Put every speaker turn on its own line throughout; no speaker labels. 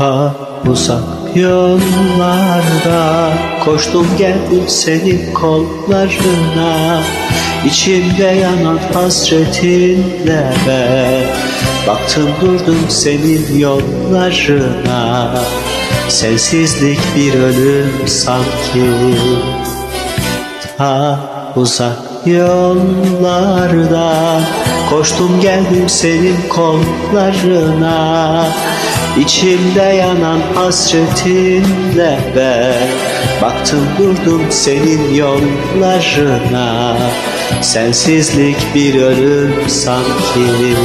Ta uzak yollarda. Koştum geldim senin kollarına İçimde yanan hasretinle ben. Baktım durdum senin yollarına Sensizlik bir ölüm sanki. Ta uzak yollarda Koştum geldim senin kollarına İçimde yanan hasretinle ben Baktım durdum senin yollarına. Sensizlik bir ölüm sanki.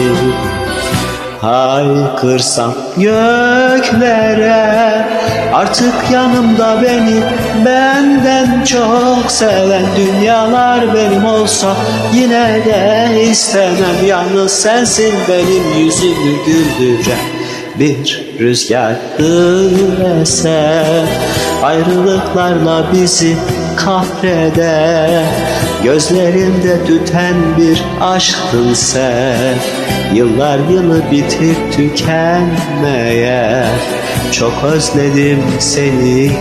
Haykırsam göklere Artık yanımda beni Benden çok seven Dünyalar benim olsa Yine de istemem. Yalnız sensin benim yüzümü güldüren Bir rüzgardır eser Ayrılıklarla bizi kahreder Gözlerinde tüten bir aşktın sen Yıllar yılı bitip tükenmeye Çok özledim seni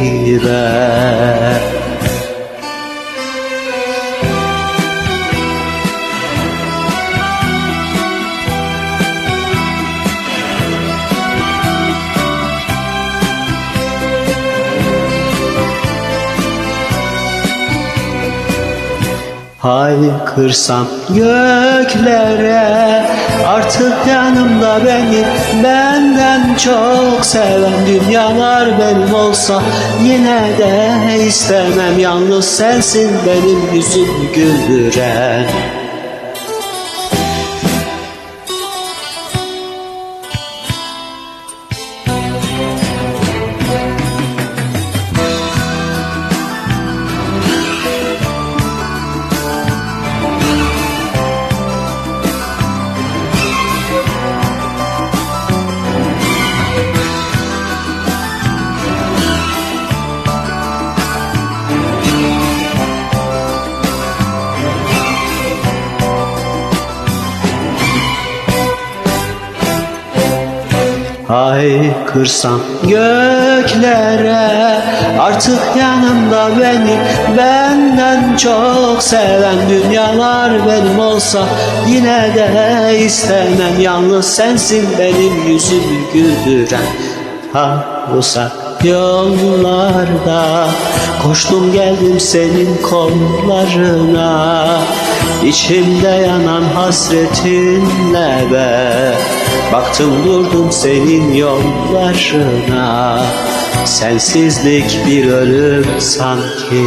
ben Haykırsam göklere Artık yanımda beni Benden çok seven Dünyalar benim olsa Yine de istemem. Yalnız sensin benim yüzümü güldüren Haykırsam göklere Artık yanımda beni Benden çok seven Dünyalar benim olsa Yine de istemem. Yalnız sensin benim yüzümü güldüren. Ha uzak yollarda Koştum geldim senin kollarına. İçimde yanan hasretinle ben Baktım durdum senin yollarına. Sensizlik bir ölüm sanki